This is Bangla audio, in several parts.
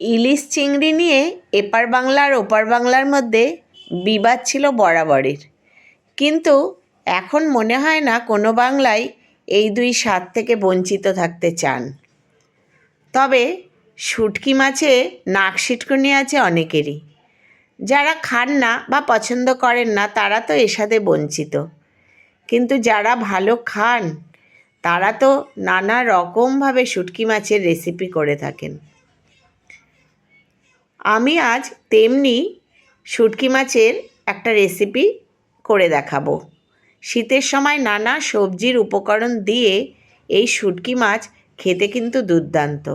ইলিশ চিংড়ি নিয়ে এপার বাংলা আর ওপার বাংলার মধ্যে বিবাদ ছিল বরাবরের। কিন্তু এখন মনে হয় না কোনো বাংলায় এই দুই স্বাদ থেকে বঞ্চিত থাকতে চান। তবে শুটকি মাছে নাক সিটকুনি আছে অনেকেরই। যারা খান না বা পছন্দ করেন না, তারা তো এর সাথে বঞ্চিত। কিন্তু যারা ভালো খান, তারা তো নানা রকমভাবে শুটকি মাছের রেসিপি করে থাকেন। আমি আজ তেমনি শুটকি মাছের একটা রেসিপি করে দেখাবো। শীতের সময় নানা সবজির উপকরণ দিয়ে এই শুটকি মাছ খেতে কিন্তু দুর্দান্ত।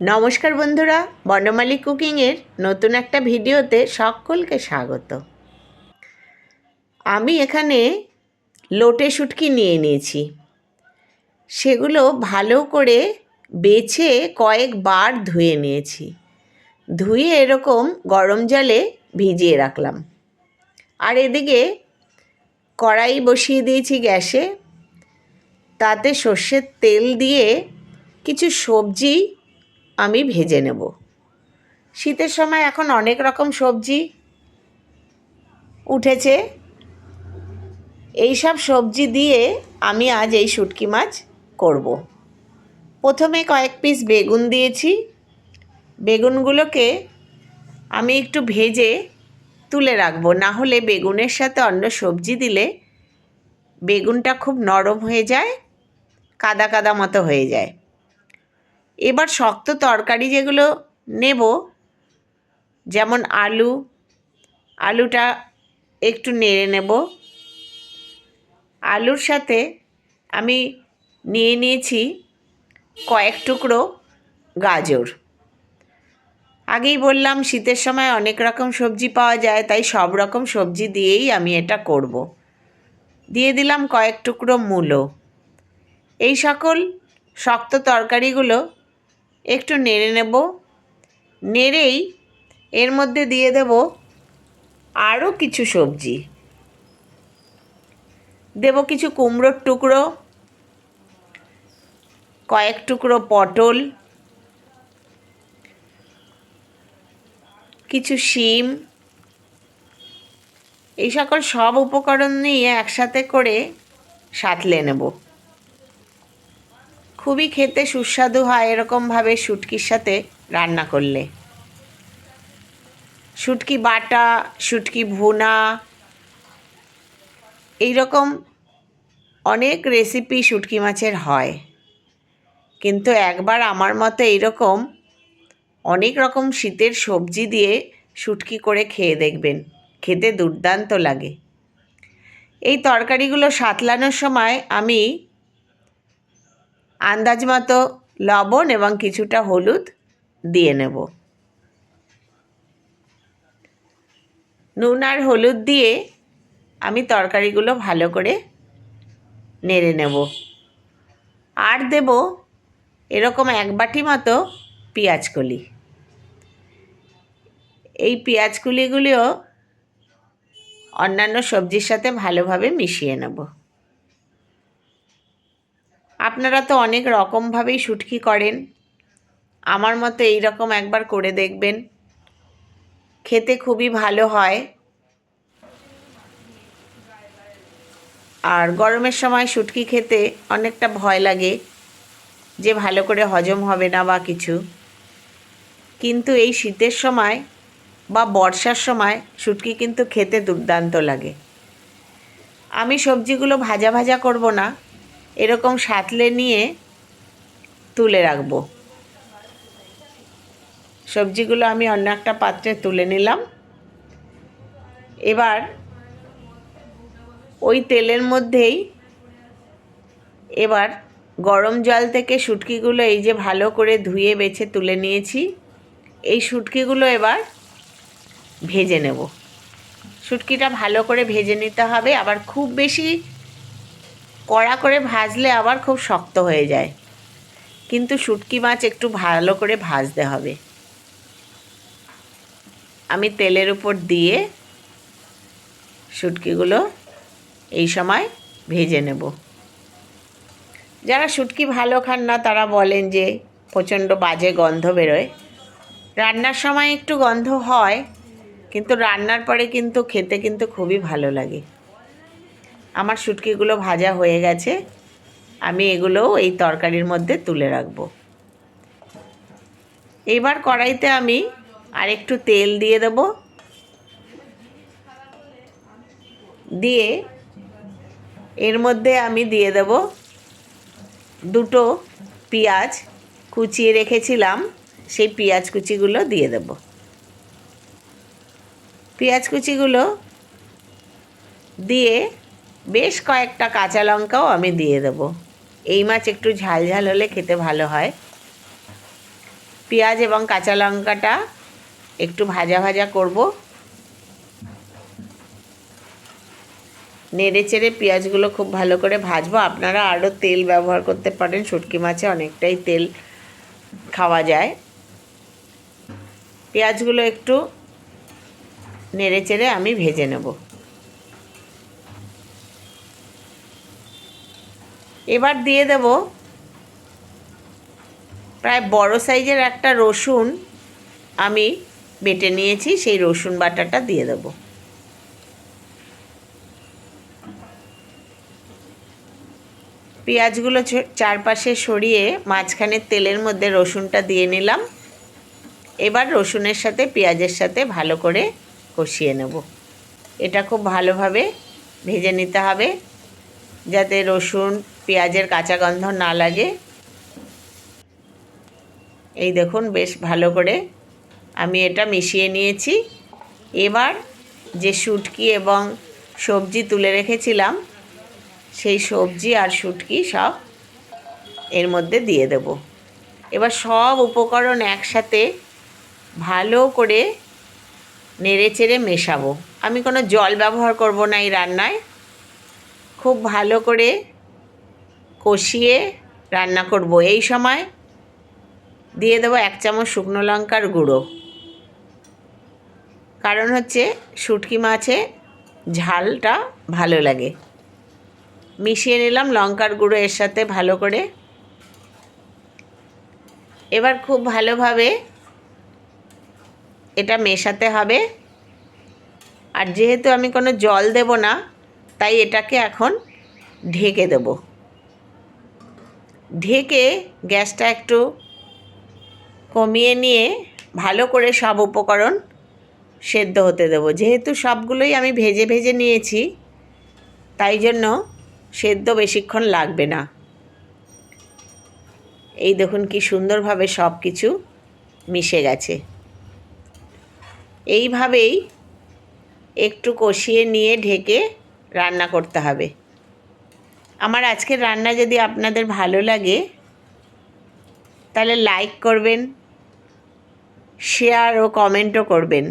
নমস্কার বন্ধুরা, বনমালী কুকিংয়ের নতুন একটা ভিডিওতে সকলকে স্বাগত। আমি এখানে লোটে শুটকি নিয়ে নিয়েছি। সেগুলো ভালো করে বেছে কয়েকবার ধুয়ে নিয়েছি। ধুয়ে এরকম গরম জলে ভিজিয়ে রাখলাম। আর এদিকে কড়াই বসিয়ে দিয়েছি গ্যাসে। তাতে সর্ষের তেল দিয়ে কিছু সবজি আমি ভেজে নেব। শীতের সময় এখন অনেক রকম সবজি উঠেছে। এই সব সবজি দিয়ে আমি আজ এই শুটকি মাছ করব। প্রথমে কয়েক পিস বেগুন দিয়েছি। বেগুনগুলোকে আমি একটু ভেজে তুলে রাখব। না হলে বেগুনের সাথে অন্য সবজি দিলে বেগুনটা খুব নরম হয়ে যায়, কাদা কাদা মতো হয়ে যায়। এবার শক্ত তরকারি যেগুলো নেব, যেমন আলু, আলুটা একটু নেড়ে নেব। আলুর সাথে আমি নিয়ে নিয়েছি কয়েক টুকরো গাজর। আগেই বললাম, শীতের সময় অনেক রকম সবজি পাওয়া যায়, তাই সব রকম সবজি দিয়েই আমি এটা করব। দিয়ে দিলাম কয়েক টুকরো মূলো। এই সকল শক্ত তরকারিগুলো একটু নেড়ে নেব। নেড়েই এর মধ্যে দিয়ে দেব আরও কিছু সবজি। দেব কিছু কুমড়োর টুকরো, কয়েক টুকরো পটল কিছু শিম, এই সকল সব উপকরণ নিয়ে একসাথে করে সাঁতলে নেব। খুবই খেতে সুস্বাদু হয় এরকমভাবে শুটকির সাথে রান্না করলে। শুটকি বাটা, শুটকি ভুনা এই রকম অনেক রেসিপি শুটকি মাছের হয়। কিন্তু একবার আমার মতো এইরকম অনেক রকম শীতের সবজি দিয়ে শুটকি করে খেয়ে দেখবেন। খেতে দুর্দান্ত লাগে। এই তরকারিগুলো সাতলানোর সময় আমি আন্দাজ মতো লবণ এবং কিছুটা হলুদ দিয়ে নেব। নুন আর হলুদ দিয়ে আমি তরকারিগুলো ভালো করে নেড়ে নেব। আর দেব এরকম এক বাটি মতো পেঁয়াজকলি। এই পেঁয়াজকলিগুলিও অন্যান্য সবজির সাথে ভালোভাবে মিশিয়ে নেব। আপনারা তো অনেক রকমভাবেই শুটকি করেন। আমার মতো এই রকম একবার করে দেখবেন। খেতে খুবই ভালো হয়। আর গরমের সময় শুটকি খেতে অনেকটা ভয় লাগে যে ভালো করে হজম হবে না বা কিছু। কিন্তু এই শীতের সময় বা বর্ষার সময় শুটকি কিন্তু খেতে দুর্দান্ত লাগে। আমি সবজিগুলো ভাজা ভাজা করব না, এরকম সাঁতলে নিয়ে তুলে রাখব। সবজিগুলো আমি অন্য একটা পাত্রে তুলে নিলাম। এবার ওই তেলের মধ্যেই এবার গরম জল থেকে শুটকিগুলো এই যে ভালো করে ধুয়ে বেছে তুলে নিয়েছি। এই শুটকিগুলো এবার ভেজে নেব। শুটকিটা ভালো করে ভেজে নিতে হবে, আবার খুব বেশি কড়া করে ভাজলে আবার খুব শক্ত হয়ে যায়। কিন্তু শুটকি মাছ একটু ভালো করে ভাজতে হবে। আমি তেলের উপর দিয়ে শুটকিগুলো এই সময় ভেজে নেব। যারা শুটকি ভালো খান না, তারা বলেন যে প্রচণ্ড বাজে গন্ধ বেরোয়। রান্নার সময় একটু গন্ধ হয়, কিন্তু রান্নার পরে কিন্তু খেতে কিন্তু খুবই ভালো লাগে। আমার শুটকিগুলো ভাজা হয়ে গেছে, আমি এগুলোও এই তরকারির মধ্যে তুলে রাখব। এবার কড়াইতে আমি আরেকটু তেল দিয়ে দেব। দিয়ে এর মধ্যে আমি দিয়ে দেব দুটো পেঁয়াজ কুচিয়ে রেখেছিলাম। সেই পেঁয়াজ কুচিগুলো দিয়ে দেব। পেঁয়াজ কুচিগুলো দিয়ে বেশ কয়েকটা কাঁচা লঙ্কাও আমি দিয়ে দেব। এই মাছ একটু ঝাল ঝাল হলে খেতে ভালো হয়। পেঁয়াজ এবং কাঁচা লঙ্কাটা একটু ভাজা ভাজা করব। নেড়ে চেড়ে পেঁয়াজগুলো খুব ভালো করে ভাজবো। আপনারা আরও তেল ব্যবহার করতে পারেন। শুটকি মাছে অনেকটাই তেল খাওয়া যায়। পেঁয়াজগুলো একটু নেড়ে চেড়ে আমি ভেজে নেব। এবার দিয়ে দেব প্রায় বড় সাইজের একটা রসুন আমি বেটে নিয়েছি, সেই রসুন বাটাটা দিয়ে দেব। পেঁয়াজগুলো চারপাশে সরিয়ে মাঝখানে তেলের মধ্যে রসুনটা দিয়ে নিলাম। এবার রসুনের সাথে, পেঁয়াজের সাথে ভালো করে কষিয়ে নেব। এটা খুব ভালোভাবে ভেজে নিতে হবে, যাতে রসুন, পেঁয়াজের কাঁচা গন্ধ না লাগে। এই দেখুন, বেশ ভালো করে আমি এটা মিশিয়ে নিয়েছি। এবার যে শুটকি এবং সবজি তুলে রেখেছিলাম, সেই সবজি আর শুটকি সব এর মধ্যে দিয়ে দেব। এবার সব উপকরণ একসাথে ভালো করে নেড়ে চেড়ে মেশাবো। আমি কোনো জল ব্যবহার করব না এই রান্নায়। খুব ভালো করে কষিয়ে রান্না করব। এই সময় দিয়ে দেবো এক চামচ শুকনো লঙ্কার গুঁড়ো। কারণ হচ্ছে শুটকি মাছে ঝালটা ভালো লাগে। মিশিয়ে নিলাম লঙ্কার গুঁড়ো এর সাথে ভালো করে। এবার খুব ভালোভাবে এটা মেশাতে হবে। আর যেহেতু আমি কোনো জল দেব না, তাই এটাকে এখন ঢেকে দেব। ঢেকে গ্যাসটা একটু কমিয়ে নিয়ে ভালো করে সব উপকরণ সেদ্ধ হতে দেবো। যেহেতু সবগুলোই আমি ভেজে ভেজে নিয়েছি, তাই জন্য সেদ্ধ বেশিক্ষণ লাগবে না। এই দেখুন কি সুন্দরভাবে সব কিছু মিশে গেছে। এইভাবেই একটু কষিয়ে নিয়ে ঢেকে রান্না করতে হবে। আমার আজকের রান্না যদি আপনাদের ভালো লাগে, তাহলে লাইক করবেন শেয়ার ও কমেন্টও করবেন।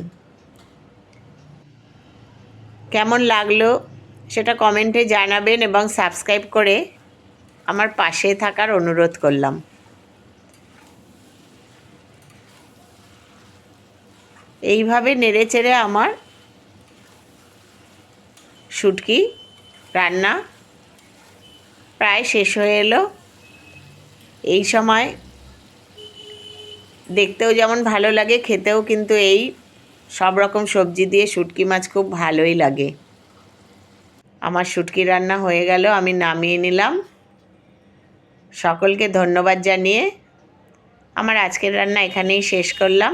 কেমন লাগল সেটা কমেন্টে জানাবেন এবং সাবস্ক্রাইব করে আমার পাশে থাকার অনুরোধ করলাম। এইভাবে নেড়ে চেড়ে আমার শুটকি রান্না প্রায় শেষ হয়ে এলো। এই সময় দেখতেও যেমন ভালো লাগে, খেতেও কিন্তু এই সব রকম সবজি দিয়ে শুটকি মাছ খুব ভালোই লাগে। আমার শুটকি রান্না হয়ে গেল, আমি নামিয়ে নিলাম। সকলকে ধন্যবাদ জানিয়ে আমার আজকের রান্না এখানেই শেষ করলাম।